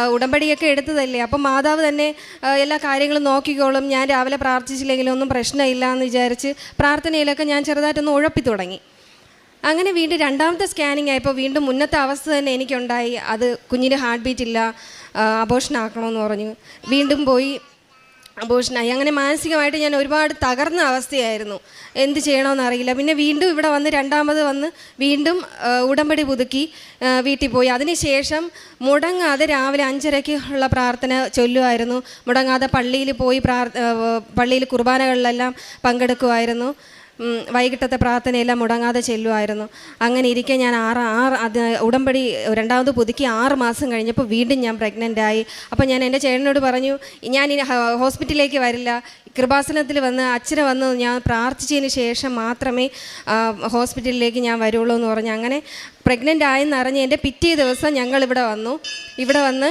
ഉടമ്പടിയൊക്കെ എടുത്തതല്ലേ? അപ്പം മാതാവ് തന്നെ എല്ലാ കാര്യങ്ങളും നോക്കിക്കോളും. ഞാൻ രാവിലെ പ്രാർത്ഥിച്ചില്ലെങ്കിലും ഒന്നും പ്രശ്നമില്ല എന്ന് വിചാരിച്ച് പ്രാർത്ഥനയിലൊക്കെ ഞാൻ ചെറുതായിട്ടൊന്ന് ഉഴപ്പി തുടങ്ങി. അങ്ങനെ വീണ്ടും രണ്ടാമത്തെ സ്കാനിങ് ആയപ്പോൾ വീണ്ടും മുന്നത്തെ അവസ്ഥ തന്നെ എനിക്കുണ്ടായി. അത് കുഞ്ഞിന് ഹാർട്ട് ബീറ്റ് ഇല്ല അബോഷനാക്കണമെന്ന് പറഞ്ഞു. വീണ്ടും പോയി അബോഷനായി അങ്ങനെ മാനസികമായിട്ട് ഞാൻ ഒരുപാട് തകർന്ന അവസ്ഥയായിരുന്നു. എന്ത് ചെയ്യണമെന്നറിയില്ല പിന്നെ വീണ്ടും ഇവിടെ വന്ന് രണ്ടാമത് വന്ന് വീണ്ടും ഉടമ്പടി പുതുക്കി വീട്ടിൽ പോയി. അതിനുശേഷം മുടങ്ങാതെ രാവിലെ അഞ്ചരയ്ക്ക് ഉള്ള പ്രാർത്ഥന ചൊല്ലുമായിരുന്നു. മുടങ്ങാതെ പള്ളിയിൽ പോയി പ്രാർ പള്ളിയിൽ കുർബാനകളിലെല്ലാം പങ്കെടുക്കുമായിരുന്നു. വൈകിട്ടത്തെ പ്രാർത്ഥനയെല്ലാം മുടങ്ങാതെ ചെല്ലുമായിരുന്നു അങ്ങനെ ഇരിക്കെ ഞാൻ ആറ് ആറ് അത് ഉടമ്പടി രണ്ടാമത് പുതുക്കി ആറ് മാസം കഴിഞ്ഞപ്പോൾ വീണ്ടും ഞാൻ പ്രഗ്നന്റ് ആയി. അപ്പോൾ ഞാൻ എന്റെ ചേട്ടനോട് പറഞ്ഞു ഞാൻ ഇനി ഹോസ്പിറ്റലിലേക്ക് വരില്ല. കൃപാസനത്തിൽ വന്ന് അച്ഛനെ വന്ന് ഞാൻ പ്രാർത്ഥിച്ചതിന് ശേഷം മാത്രമേ ഹോസ്പിറ്റലിലേക്ക് ഞാൻ വരുള്ളൂ എന്ന് പറഞ്ഞു അങ്ങനെ പ്രഗ്നന്റ് ആയെന്നറിഞ്ഞ് എന്റെ പിറ്റേ ദിവസം ഞങ്ങളിവിടെ വന്നു. ഇവിടെ വന്ന്